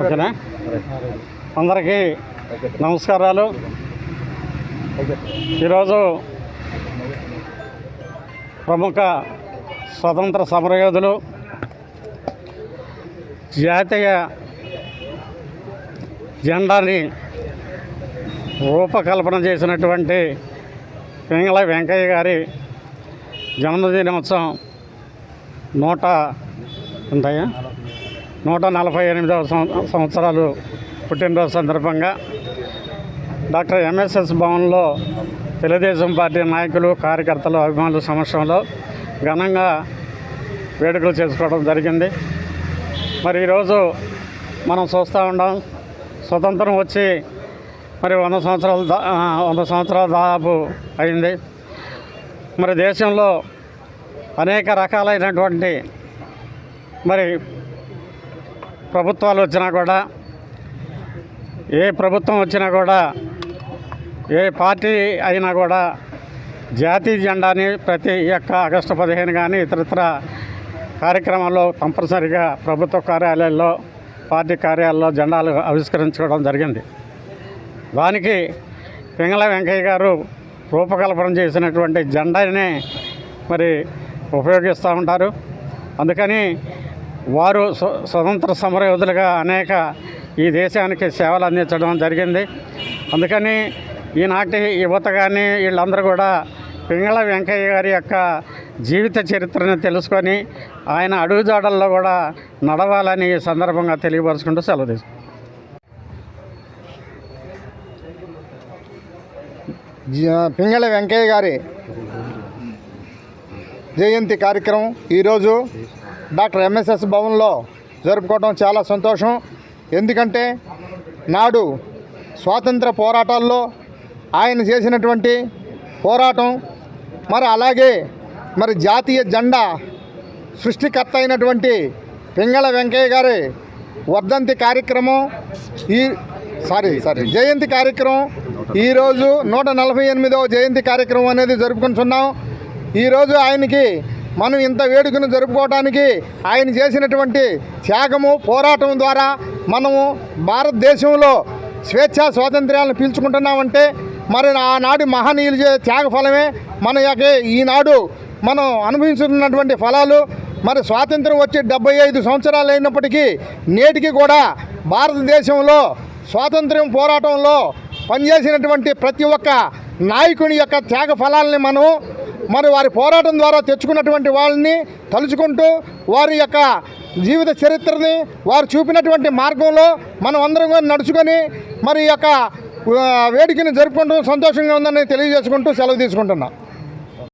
ఓకేనా? అందరికీ నమస్కారాలు. ఈరోజు ప్రముఖ స్వతంత్ర సమరయోధులు జాతీయ జెండాని రూపకల్పన చేసినటువంటి పింగళ వెంకయ్య గారి జన్మదినోత్సవం నూట ఉంటాయా నూట నలభై ఎనిమిదవ సంవత్సరాలు పుట్టినరోజు సందర్భంగా డాక్టర్ ఎంఎస్ఎస్ భవన్లో తెలుగుదేశం పార్టీ నాయకులు కార్యకర్తలు అభిమానుల సమక్షంలో ఘనంగా వేడుకలు చేసుకోవడం జరిగింది. మరి ఈరోజు మనం చూస్తూ ఉన్నాం స్వతంత్రం వచ్చి మరి వంద సంవత్సరాలు దా వంద సంవత్సరాలు దాదాపు అయింది. మరి దేశంలో అనేక రకాలైనటువంటి మరి ప్రభుత్వాలు వచ్చినా కూడా ఏ ప్రభుత్వం వచ్చినా కూడా ఏ పార్టీ అయినా కూడా జాతీయ జెండాని ప్రతి యొక్క ఆగస్టు పదిహేను కానీ ఇతరత్ర కార్యక్రమాల్లో కంపల్సరిగా ప్రభుత్వ కార్యాలయాల్లో పార్టీ కార్యాలయాల్లో జెండాలు ఆవిష్కరించుకోవడం జరిగింది. దానికి పింగళ వెంకయ్య గారు రూపకల్పన చేసినటువంటి జెండానే మరి ఉపయోగిస్తూ ఉంటారు. అందుకని వారు స్వ- స్వతంత్ర సమరయోధులుగా అనేక ఈ దేశానికి సేవలు అందించడం జరిగింది. అందుకని ఈనాటి యువత కానీ వీళ్ళందరూ కూడా పింగళ వెంకయ్య గారి యొక్క జీవిత చరిత్రను తెలుసుకొని ఆయన అడుగుజాడల్లో కూడా నడవాలని ఈ సందర్భంగా తెలియపరుచుకుంటూ సెలవు తీసుకుంటాం పింగళ వెంకయ్య గారి జయంతి కార్యక్రమం ఈరోజు డాక్టర్ ఎంఎస్ఎస్ భవన్లో జరుపుకోవడం చాలా సంతోషం. ఎందుకంటే నాడు స్వాతంత్ర పోరాటాల్లో ఆయన చేసినటువంటి పోరాటం మరి అలాగే మరి జాతీయ జెండా సృష్టికర్త అయినటువంటి పింగళ వెంకయ్య గారి వర్ధంతి కార్యక్రమం ఈ సారీ సారీ జయంతి కార్యక్రమం ఈరోజు నూట నలభై ఎనిమిదవ జయంతి కార్యక్రమం అనేది జరుపుకుంటున్నాం. ఈరోజు ఆయనకి మనం ఇంత వేడుకను జరుపుకోవడానికి ఆయన చేసినటువంటి త్యాగము పోరాటం ద్వారా మనము భారతదేశంలో స్వేచ్ఛా స్వాతంత్ర్యాలను పీల్చుకుంటున్నామంటే మరి ఆనాటి మహనీయులు చే త్యాగ ఫలమే మన యొక్క ఈనాడు మనం అనుభవిస్తున్నటువంటి ఫలాలు. మరి స్వాతంత్రం వచ్చి డెబ్బై ఐదు సంవత్సరాలు అయినప్పటికీ నేటికి కూడా భారతదేశంలో స్వాతంత్ర్యం పోరాటంలో పనిచేసినటువంటి ప్రతి ఒక్క నాయకుని యొక్క త్యాగ ఫలాలని మనం మరి వారి పోరాటం ద్వారా తెచ్చుకున్నటువంటి వాళ్ళని తలుచుకుంటూ వారి యొక్క జీవిత చరిత్రని వారు చూపినటువంటి మార్గంలో మనం అందరం కూడా నడుచుకొని మరి యొక్క వేడుకని జరుపుకుంటూ సంతోషంగా ఉందని తెలియజేసుకుంటూ సెలవు తీసుకుంటున్నా.